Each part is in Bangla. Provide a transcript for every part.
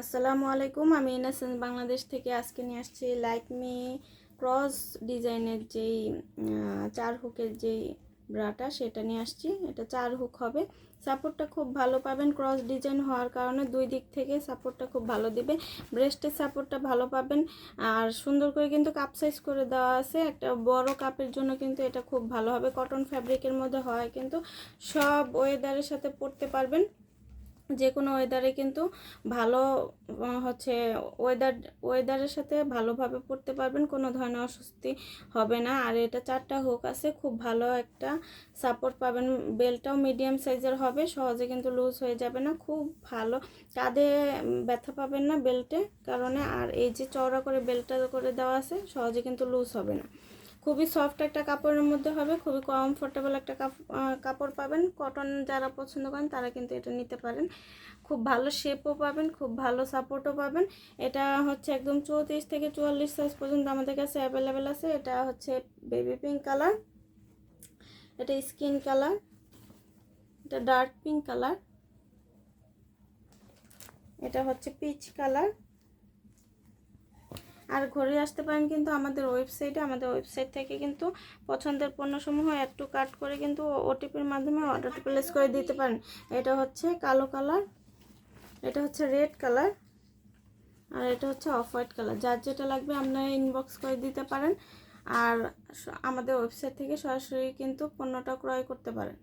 আসসালামু আলাইকুম। আমি ইনাসেন্স বাংলাদেশ থেকে আজকে নিয়ে আসছি লাইকমি ক্রস ডিজাইনের যেই চার হুকের যেই ব্রাটা, সেটা নিয়ে আসছি। এটা চার হুক হবে। সাপোর্টটা খুব ভালো পাবেন। ক্রস ডিজাইন হওয়ার কারণে দুই দিক থেকে সাপোর্টটা খুব ভালো দিবে। ব্রেস্টের সাপোর্টটা ভালো পাবেন। আর সুন্দর করে কিন্তু কাপ সাইজ করে দেওয়া আছে। একটা বড় কাপের জন্য কিন্তু এটা খুব ভালো হবে। কটন ফ্যাব্রিকের মধ্যে হয় কিন্তু সব ওয়েদারের সাথে পরতে পারবেন। যে কোনো ওয়েদারে কিন্তু ভালো হচ্ছে ওয়েদার ওয়েদারের সাথে ভালোভাবে পড়তে পারবেন, কোনো ধরনের অস্বস্তি হবে না। আর এটা চারটা হুক আছে, খুব ভালো একটা সাপোর্ট পাবেন। বেলটাও মিডিয়াম সাইজের হবে, সহজে কিন্তু লুজ হয়ে যাবে না, খুব ভালো। কাঁধে ব্যথা পাবেন না বেল্টে কারণে, আর এই যে চওড়া করে বেল্টটা করে দেওয়া আছে, সহজে কিন্তু লুজ হবে না। খুবই সফট একটা কাপড়ের মধ্যে হবে, খুবই কমফোর্টেবল একটা কাপ- কাপড় পাবেন। কটন যারা পছন্দ করেন তারা কিন্তু এটা নিতে পারেন। খুব ভালো শেপও পাবেন, খুব ভালো সাপোর্টও পাবেন। এটা হচ্ছে একদম চৌত্রিশ থেকে চুয়াল্লিশ সাইজ পর্যন্ত আমাদের কাছে অ্যাভেলেবেল আছে। এটা হচ্ছে বেবি পিঙ্ক কালার এটা স্কিন কালার এটা ডার্ক পিঙ্ক কালার এটা হচ্ছে পিচ কালার আর ঘুরে আসতে পারেন কিন্তু আমাদের ওয়েবসাইটে আমাদের ওয়েবসাইট থেকে কিন্তু পছন্দের পণ্যসমূহ একটু কাট করে কিন্তু ওটিপির মাধ্যমে অর্ডারটা প্লেস করে দিতে পারেন। এটা হচ্ছে কালো কালার এটা হচ্ছে রেড কালার আর এটা হচ্ছে অফ হোয়াইট কালার যার যেটা লাগবে আপনারা ইনবক্স করে দিতে পারেন, আর আমাদের ওয়েবসাইট থেকে সরাসরি কিন্তু পণ্যটা ক্রয় করতে পারেন।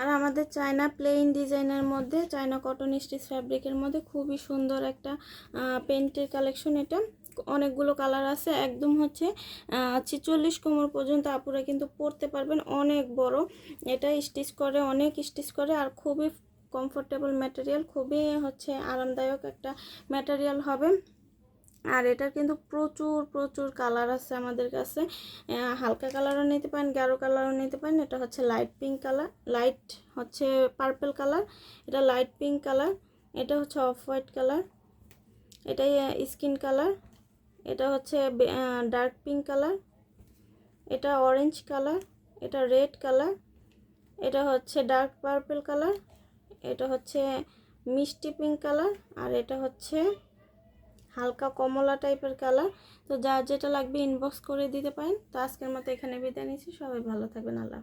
আর আমাদের চায়না প্লেন ডিজাইনের মধ্যে, চায়না কটন স্টিচ ফ্যাব্রিকের মধ্যে খুবই সুন্দর একটা পেন্টের কালেকশন এটা। অনেকগুলো কালার আছে। একদম হচ্ছে ছেচল্লিশ কোমর পর্যন্ত আপুরা কিন্তু পরতে পারবেন। অনেক বড়। এটা স্টিচ করে, অনেক স্টিচ করে আর খুবই কমফোর্টেবল ম্যাটেরিয়াল খুবই হচ্ছে আরামদায়ক একটা ম্যাটেরিয়াল হবে। আর এটার কিন্তু প্রচুর প্রচুর কালার আছে আমাদের কাছে। হালকা কালারও নিতে পারেন, গাঢ় কালারও নিতে পারেন। এটা হচ্ছে লাইট পিঙ্ক কালার লাইট হচ্ছে পার্পল কালার এটা লাইট পিঙ্ক কালার এটা হচ্ছে অফ হোয়াইট কালার এটা স্কিন কালার এটা হচ্ছে ডার্ক পিঙ্ক কালার এটা অরেঞ্জ কালার এটা রেড কালার এটা হচ্ছে ডার্ক পার্পল কালার এটা হচ্ছে মিষ্টি পিঙ্ক কালার আর এটা হচ্ছে হালকা কমলা টাইপের কালার তো যার যেটা লাগবে ইনবক্স করে দিতে পারেন। তো আজকের মতো এখানে বিদায় নিচ্ছি। সবাই ভালো থাকবেন। আল্লাহ।